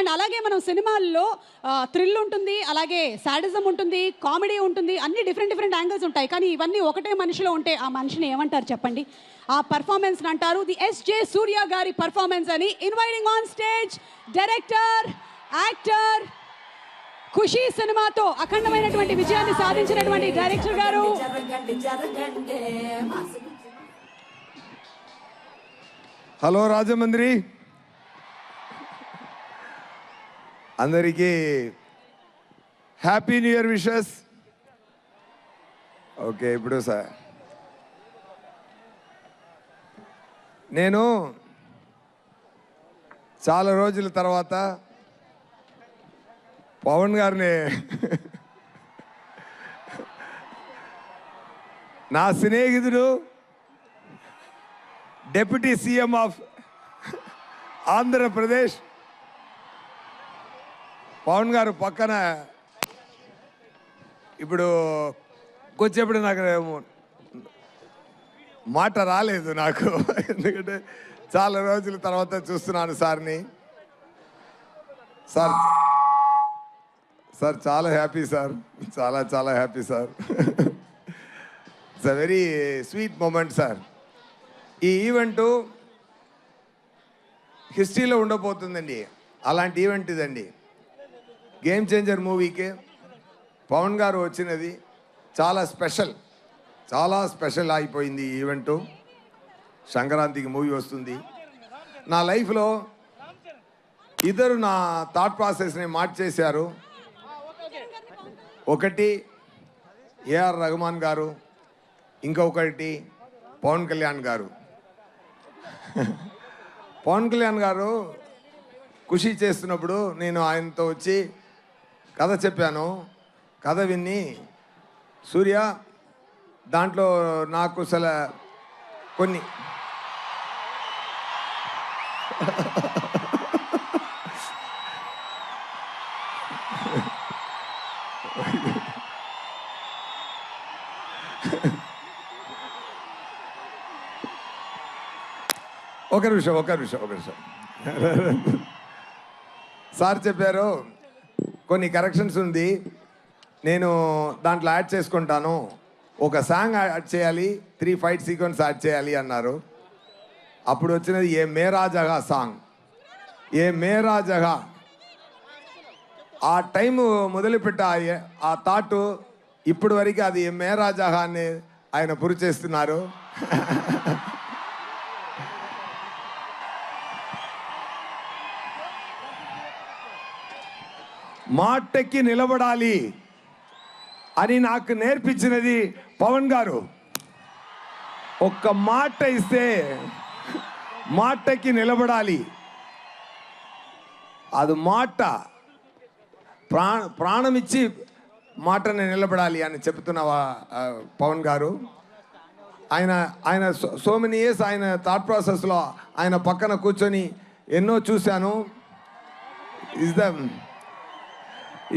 And అలాగే మనం సినిమాల్లో థ్రిల్ ఉంటుంది అలాగే సాడిజం ఉంటుంది కామెడీ ఉంటుంది అన్ని డిఫరెంట్ డిఫరెంట్ యాంగిల్స్ ఉంటాయి. కానీ ఇవన్నీ ఒకటే మనిషిలో ఉంటే ఆ మనిషిని ఏమంటారు చెప్పండి? ఆ పర్ఫార్మెన్స్ అంటారు ది ఎస్జే సూర్య గారి పర్ఫార్మెన్స్ అని inviting on stage director actor Kushi సినిమాతో అఖండమైనటువంటి విజయాన్ని సాధించినటువంటి డైరెక్టర్ గారు. హలో రాజమండ్రి. అందరికీ happy new year wishes. Okay ఇప్పుడు సార్ నేను చాలా రోజుల తర్వాత పవన్ గారిని నా స్నేహితుడు deputy CM of Andhra Pradesh Pawan గారు పక్కన ఇప్పుడు కొంచెప్పుడు నాకు మాట రాలేదు నాకు. ఎందుకంటే చాలా రోజుల తర్వాత చూస్తున్నాను సార్ని. సార్ సార్ చాలా హ్యాపీ సార్. చాలా చాలా happy sir. It's a very sweet moment sir. ఈ ఈవెంటు హిస్టరీలో ఉండబోతుందండి. అలాంటి ఈవెంట్ ఇదండి. గేమ్ చేంజర్ మూవీకి పవన్ గారు వచ్చినది చాలా స్పెషల్ చాలా స్పెషల్ అయిపోయింది ఈ ఈవెంటు. సంక్రాంతికి మూవీ వస్తుంది. నా లైఫ్లో ఇద్దరు నా థాట్ ప్రాసెస్ని మార్చేశారు. ఒకటి ఏఆర్ రహమాన్ గారు ఇంకొకటి పవన్ కళ్యాణ్ గారు. పవన్ కళ్యాణ్ గారు కృషి చేస్తున్నప్పుడు నేను ఆయనతో వచ్చి కథ చెప్పాను. కథ విని సూర్య దాంట్లో నాకు అసలు కొన్ని. ఒక నిమిషం ఒక నిమిషం ఒక నిమిషం. సార్ చెప్పారు కొన్ని కరెక్షన్స్ ఉంది. నేను దాంట్లో యాడ్ చేసుకుంటాను. ఒక సాంగ్ యాడ్ చేయాలి త్రీ ఫైట్ సీక్వెన్స్ యాడ్ చేయాలి అన్నారు. అప్పుడు వచ్చినది ఏ మేరా జగా సాంగ్ ఏ మేరా జగా ఆ టైం మొదలుపెట్ట ఆ థాట్ ఇప్పటి వరకు అది ఏ మేరా జహా అని ఆయన పురి చేస్తున్నారు. మాటకి నిలబడాలి అని నాకు నేర్పించినది పవన్ గారు. ఒక్క మాట ఇస్తే మాటకి నిలబడాలి. అది మాట ప్రాణ ప్రాణం ఇచ్చి మాటని నిలబడాలి అని చెప్తున్న పవన్ గారు. ఆయన ఆయన సో మెనీ ఇయర్స్ ఆయన థాట్ ప్రాసెస్లో ఆయన పక్కన కూర్చొని ఎన్నో చూశాను. Is the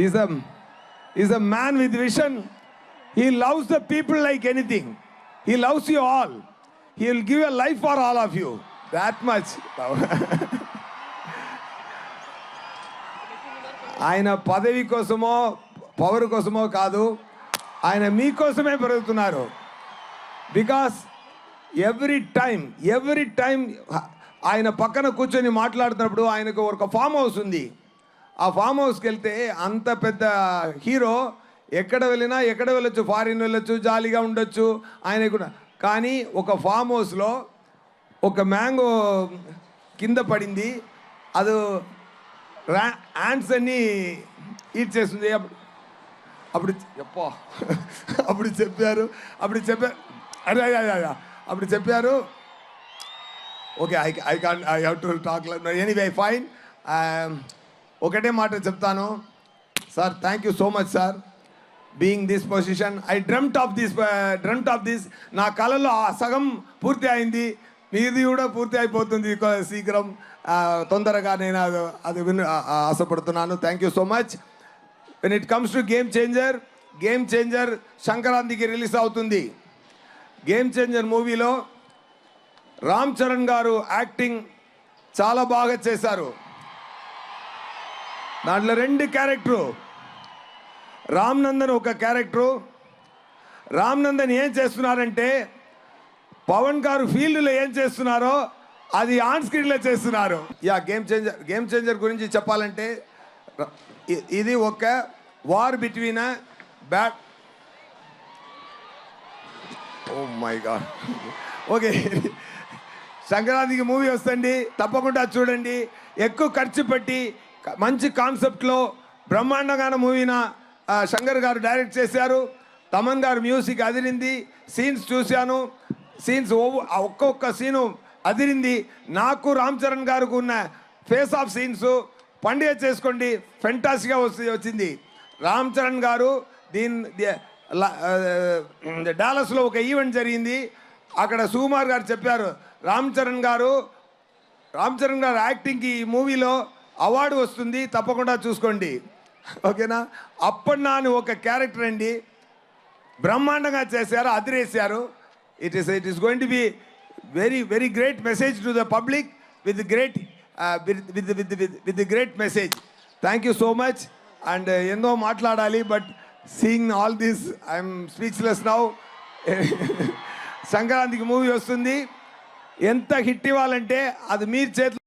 is a is a man with vision he loves the people like anything he loves you all he will give a life for all of you that much ఆయన పదవి కోసమో power కోసమో కాదు ఆయన మీకోసమే పెరుగుతున్నారు. Because every time every time ఆయన పక్కన కూర్చొని మాట్లాడుతున్నప్పుడు ఆయనకు ఒక ఫామ్ హౌస్ ఉంది. ఆ ఫామ్ హౌస్కి వెళ్తే అంత పెద్ద హీరో ఎక్కడ వెళ్ళినా ఎక్కడ వెళ్ళొచ్చు? ఫారిన్ వెళ్ళొచ్చు జాలీగా ఉండొచ్చు ఆయన కూడా. కానీ ఒక ఫామ్ హౌస్లో ఒక మ్యాంగో కింద పడింది. అది యాండ్స్ అన్ని ఈట్ చేస్తుంది. అప్పుడు అప్పుడు చెప్పా అప్పుడు చెప్పారు అప్పుడు చెప్పారు అరే, అరే. అప్పుడు చెప్పారు okay I I can I have to talk anyway fine ఒకటే మాట చెప్తాను. Sir thank you so much sir being this position I dreamt of this dreamt of this నా కళలో ఆ సగం పూర్తి అయింది. మీది కూడా పూర్తి అయిపోతుంది శీఘ్రం. తొందరగా నేను అది అది విన్ ఆశపడుతున్నాను. Thank you so much when it comes to game changer game changer సంక్రాంతికి రిలీజ్ అవుతుంది. గేమ్ చేంజర్ మూవీలో రామ్ చరణ్ గారు యాక్టింగ్ చాలా బాగా చేశారు. దాంట్లో రెండు క్యారెక్టరు. రామ్ నందన్ ఒక క్యారెక్టరు. రామ్ నందన్ ఏం చేస్తున్నారంటే పవన్ గారు ఫీల్డ్లో ఏం చేస్తున్నారో అది ఆన్ స్క్రీన్లో చేస్తున్నారు. Yeah game changer game changer గురించి చెప్పాలంటే ఇది ఒక war between bat. Oh my god. Okay. సంక్రాంతికి మూవీ వస్తుంది తప్పకుండా చూడండి. ఎక్కువ ఖర్చు పెట్టి మంచి కాన్సెప్ట్లో బ్రహ్మాండంగా మూవీన శంకర్ గారు డైరెక్ట్ చేశారు. తమన్ గారు మ్యూజిక్ అదిరింది. సీన్స్ చూశాను. సీన్స్ ఒక్కొక్క సీను అదిరింది. నాకు రామ్ చరణ్ గారికి ఉన్న ఫేస్ ఆఫ్ సీన్స్ పండుగ చేసుకోండి. ఫెంటాసిగా వస్తుంది వచ్చింది. రామ్ చరణ్ గారు దీని డాలస్లో ఒక ఈవెంట్ జరిగింది. అక్కడ సుకుమార్ గారు చెప్పారు రామ్ చరణ్ గారు రామ్ చరణ్ గారు యాక్టింగ్కి ఈ మూవీలో అవార్డు వస్తుంది తప్పకుండా చూసుకోండి. ఓకేనా? అప్పన్నా అని ఒక క్యారెక్టర్ అండి. బ్రహ్మాండంగా చేశారు అదిరేశారు. It is it is going to be very very great message to the public with great with with with great message thank you so much and ఎన్నో మాట్లాడాలి but seeing all this I'm speechless now సంక్రాంతికి movie వస్తుంది. ఎంత hit ఇవ్వాలంటే అది మీరు చేతిలో